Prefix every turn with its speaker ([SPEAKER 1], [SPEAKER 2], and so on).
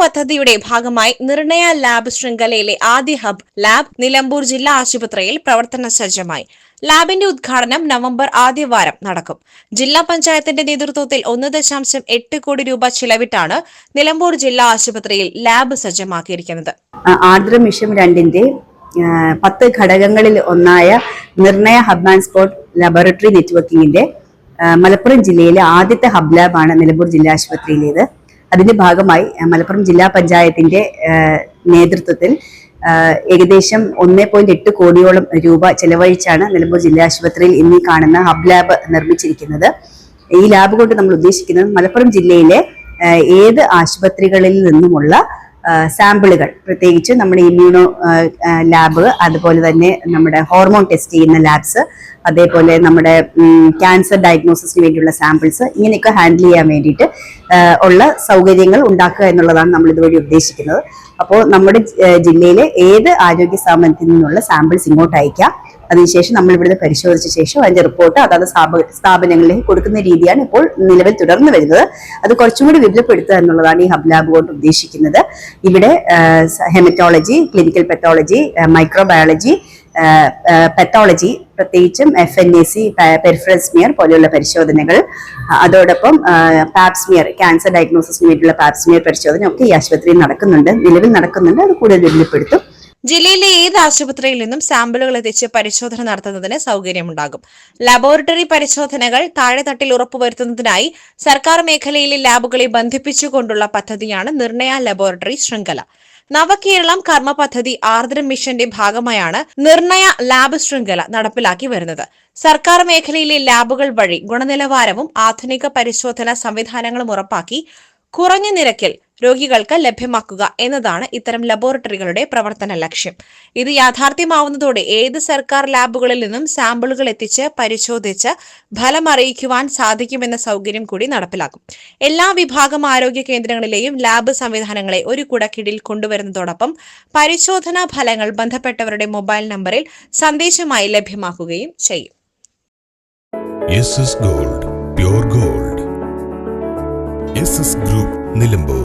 [SPEAKER 1] പദ്ധതിയുടെ ഭാഗമായി നിർണയ ലാബ് ശൃംഖലയിലെ ആദ്യ ഹബ് ലാബ് നിലമ്പൂർ ജില്ലാ ആശുപത്രിയിൽ പ്രവർത്തന സജ്ജമായി. ലാബിന്റെ ഉദ്ഘാടനം നവംബർ ആദ്യവാരം നടക്കും. ജില്ലാ പഞ്ചായത്തിന്റെ നേതൃത്വത്തിൽ ഒന്ന് ദശാംശം എട്ട് കോടി രൂപ ചിലവിട്ടാണ് നിലമ്പൂർ ജില്ലാ ആശുപത്രിയിൽ ലാബ് സജ്ജമാക്കിയിരിക്കുന്നത്.
[SPEAKER 2] ആർദ്ര മിഷൻ രണ്ടിന്റെ പത്ത് ഘടകങ്ങളിൽ ഒന്നായ Nirnaya hub and spot laboratory നെറ്റ്വർക്കിംഗിന്റെ Malappuram ജില്ലയിലെ ആദ്യത്തെ ഹബ് ലാബാണ് നിലമ്പൂർ ജില്ലാ ആശുപത്രിയിലേത്. അതിന്റെ ഭാഗമായി മലപ്പുറം ജില്ലാ പഞ്ചായത്തിന്റെ നേതൃത്വത്തിൽ ഏകദേശം ഒന്നേ പോയിന്റ് എട്ട് കോടിയോളം രൂപ ചെലവഴിച്ചാണ് നിലമ്പൂർ ജില്ലാ ആശുപത്രിയിൽ ഇന്ന് കാണുന്ന ഹബ് ലാബ് നിർമ്മിച്ചിരിക്കുന്നത്. ഈ ലാബ് കൊണ്ട് നമ്മൾ ഉദ്ദേശിക്കുന്നത് മലപ്പുറം ജില്ലയിലെ ഏത് ആശുപത്രികളിൽ നിന്നുമുള്ള സാമ്പിളുകൾ. പ്രത്യേകിച്ച് നമ്മുടെ ഇമ്മ്യൂണോ ലാബ് അതുപോലെ തന്നെ നമ്മുടെ ഹോർമോൺ ടെസ്റ്റ് ചെയ്യുന്ന ലാബ്സ് അതേപോലെ നമ്മുടെ ക്യാൻസർ ഡയഗ്നോസിസിന് വേണ്ടിയുള്ള സാമ്പിൾസ് ഇങ്ങനെയൊക്കെ ഹാൻഡിൽ ചെയ്യാൻ വേണ്ടിയിട്ട് ഉള്ള സൗകര്യങ്ങൾ ഉണ്ടാക്കുക എന്നുള്ളതാണ് നമ്മൾ ഇതുവഴി ഉദ്ദേശിക്കുന്നത്. അപ്പോൾ നമ്മുടെ ജില്ലയിലെ ഏത് ആരോഗ്യ സ്ഥാപനത്തിൽ നിന്നുള്ള സാമ്പിൾസ് ഇങ്ങോട്ട് അയക്കാം അതിനുശേഷം നമ്മൾ ഇവിടുന്ന് പരിശോധിച്ച ശേഷം അതിന്റെ റിപ്പോർട്ട് അതാത് സ്ഥാപനങ്ങളിലേക്ക് കൊടുക്കുന്ന രീതിയാണ് ഇപ്പോൾ നിലവിൽ തുടർന്ന് വരുന്നത്. അത് കുറച്ചും കൂടി വിപുലപ്പെടുത്തുക എന്നുള്ളതാണ് ഈ ഹബ് ലാബ് കൊണ്ട് ഉദ്ദേശിക്കുന്നത്. ഇവിടെ haematology clinical pathology microbiology pathology പ്രത്യേകിച്ചും F N A C peripheral smear പോലെയുള്ള പരിശോധനകൾ അതോടൊപ്പം പാപ്സ്മിയർ ക്യാൻസർ ഡയഗ്നോസിസിന് വേണ്ടിയുള്ള പാപ്സ്മിയർ പരിശോധന ഒക്കെ ഈ ആശുപത്രിയിൽ നടക്കുന്നുണ്ട്. നിലവിൽ നടക്കുന്നുണ്ട്. അത് കൂടുതൽ വിപുലപ്പെടുത്തും.
[SPEAKER 1] ജില്ലയിലെ ഏത് ആശുപത്രിയിൽ നിന്നും സാമ്പിളുകൾ എത്തിച്ച് പരിശോധന നടത്തുന്നതിന് സൗകര്യമുണ്ടാകും? ലബോറട്ടറി പരിശോധനകൾ താഴെ തട്ടിൽ ഉറപ്പുവരുത്തുന്നതിനായി സർക്കാർ മേഖലയിലെ ലാബുകളെ ബന്ധിപ്പിച്ചുകൊണ്ടുള്ള പദ്ധതിയാണ് നിർണയ ലബോറട്ടറി ശൃംഖല. നവകേരളം കർമ്മ പദ്ധതി ആർദ്ര മിഷന്റെ ഭാഗമായാണ് നിർണയ ലാബ് ശൃംഖല നടപ്പിലാക്കി വരുന്നത്. സർക്കാർ മേഖലയിലെ ലാബുകൾ വഴി ഗുണനിലവാരവും ആധുനിക പരിശോധനാ സംവിധാനങ്ങളും ഉറപ്പാക്കി കുറഞ്ഞ നിരക്കിൽ രോഗികൾക്ക് ലഭ്യമാക്കുക എന്നതാണ് ഇത്തരം ലബോറട്ടറികളുടെ പ്രവർത്തന ലക്ഷ്യം. ഇത് യാഥാർത്ഥ്യമാവുന്നതോടെ ഏത് സർക്കാർ ലാബുകളിൽ നിന്നും സാമ്പിളുകൾ എത്തിച്ച് പരിശോധിച്ച് ഫലം അറിയിക്കുവാൻ സാധിക്കുമെന്ന സൗകര്യം കൂടി നടപ്പിലാക്കും. എല്ലാ വിഭാഗം ആരോഗ്യ കേന്ദ്രങ്ങളിലെയും ലാബ് സംവിധാനങ്ങളെ ഒരു കുടക്കീഴിൽ കൊണ്ടുവരുന്നതോടൊപ്പം പരിശോധനാ ഫലങ്ങൾ ബന്ധപ്പെട്ടവരുടെ മൊബൈൽ നമ്പറിൽ സന്ദേശമായി ലഭ്യമാക്കുകയും ചെയ്യും.
[SPEAKER 3] Gold pure gold. Group Nilambur.